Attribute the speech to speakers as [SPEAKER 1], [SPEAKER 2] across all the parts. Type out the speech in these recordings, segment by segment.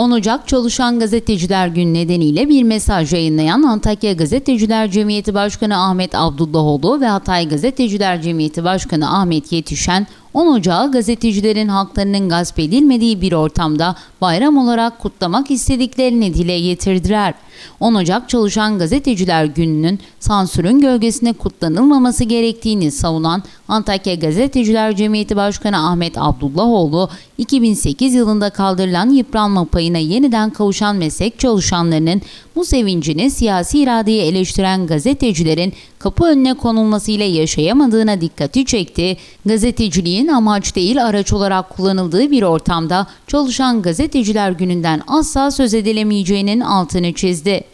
[SPEAKER 1] 10 Ocak Çalışan Gazeteciler Günü nedeniyle bir mesaj yayınlayan Antakya Gazeteciler Cemiyeti Başkanı Ahmet Abdullahoğlu ve Hatay Gazeteciler Cemiyeti Başkanı Ahmet Yetişen 10 Ocağı gazetecilerin haklarının gasp edilmediği bir ortamda bayram olarak kutlamak istediklerini dile getirdiler. 10 Ocak Çalışan Gazeteciler Günü'nün sansürün gölgesine kutlanılmaması gerektiğini savunan Antakya Gazeteciler Cemiyeti Başkanı Ahmet Abdullahoğlu, 2008 yılında kaldırılan yıpranma payına yeniden kavuşan meslek çalışanlarının bu sevincini siyasi iradeyi eleştiren gazetecilerin kapı önüne konulmasıyla yaşayamadığına dikkati çekti. Gazeteciliğin amaç değil araç olarak kullanıldığı bir ortamda çalışan gazeteciler gününden asla söz edilemeyeceğinin altını çizdi.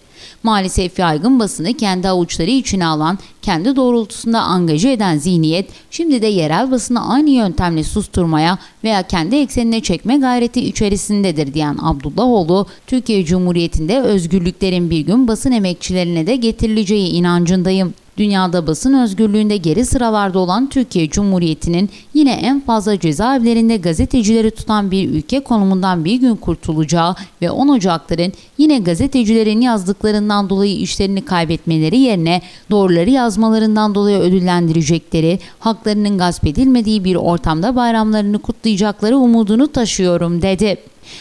[SPEAKER 1] Maalesef yaygın basını kendi avuçları içine alan, kendi doğrultusunda angaje eden zihniyet, şimdi de yerel basını aynı yöntemle susturmaya veya kendi eksenine çekme gayreti içerisindedir diyen Abdullahoğlu, Türkiye Cumhuriyeti'nde özgürlüklerin bir gün basın emekçilerine de getirileceği inancındayım. Dünyada basın özgürlüğünde geri sıralarda olan Türkiye Cumhuriyeti'nin yine en fazla cezaevlerinde gazetecileri tutan bir ülke konumundan bir gün kurtulacağı ve 10 Ocakların yine gazetecilerin yazdıklarından dolayı işlerini kaybetmeleri yerine doğruları yazmalarından dolayı ödüllendirecekleri, haklarının gasp edilmediği bir ortamda bayramlarını kutlayacakları umudunu taşıyorum dedi.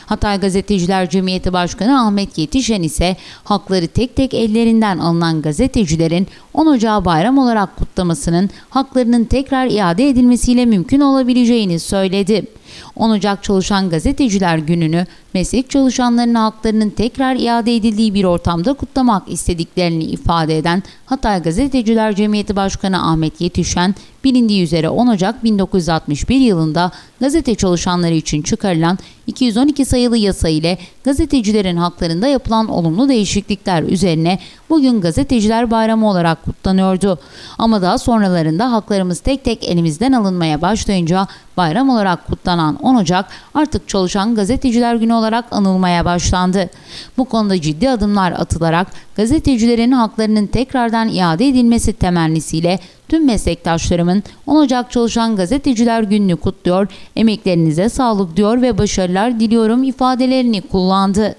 [SPEAKER 1] Hatay Gazeteciler Cemiyeti Başkanı Ahmet Yetişen ise hakları tek tek ellerinden alınan gazetecilerin 10 Ocağı bayram olarak kutlamasının haklarının tekrar iade edilmesiyle mümkün olabileceğini söyledi. 10 Ocak Çalışan Gazeteciler Günü'nü meslek çalışanlarının haklarının tekrar iade edildiği bir ortamda kutlamak istediklerini ifade eden Hatay Gazeteciler Cemiyeti Başkanı Ahmet Yetişen, bilindiği üzere 10 Ocak 1961 yılında gazete çalışanları için çıkarılan 212 sayılı yasa ile gazetecilerin haklarında yapılan olumlu değişiklikler üzerine bugün Gazeteciler Bayramı olarak kutlanıyordu. Ama daha sonralarında haklarımız tek tek elimizden alınmaya başlayınca bayram olarak kutlanan 10 Ocak artık Çalışan Gazeteciler Günü olarak anılmaya başlandı. Bu konuda ciddi adımlar atılarak gazetecilerin haklarının tekrardan iade edilmesi temennisiyle tüm meslektaşlarımın 10 Ocak Çalışan Gazeteciler Günü'nü kutluyor, emeklerinize sağlık diyor ve başarılar diliyorum ifadelerini kullandı.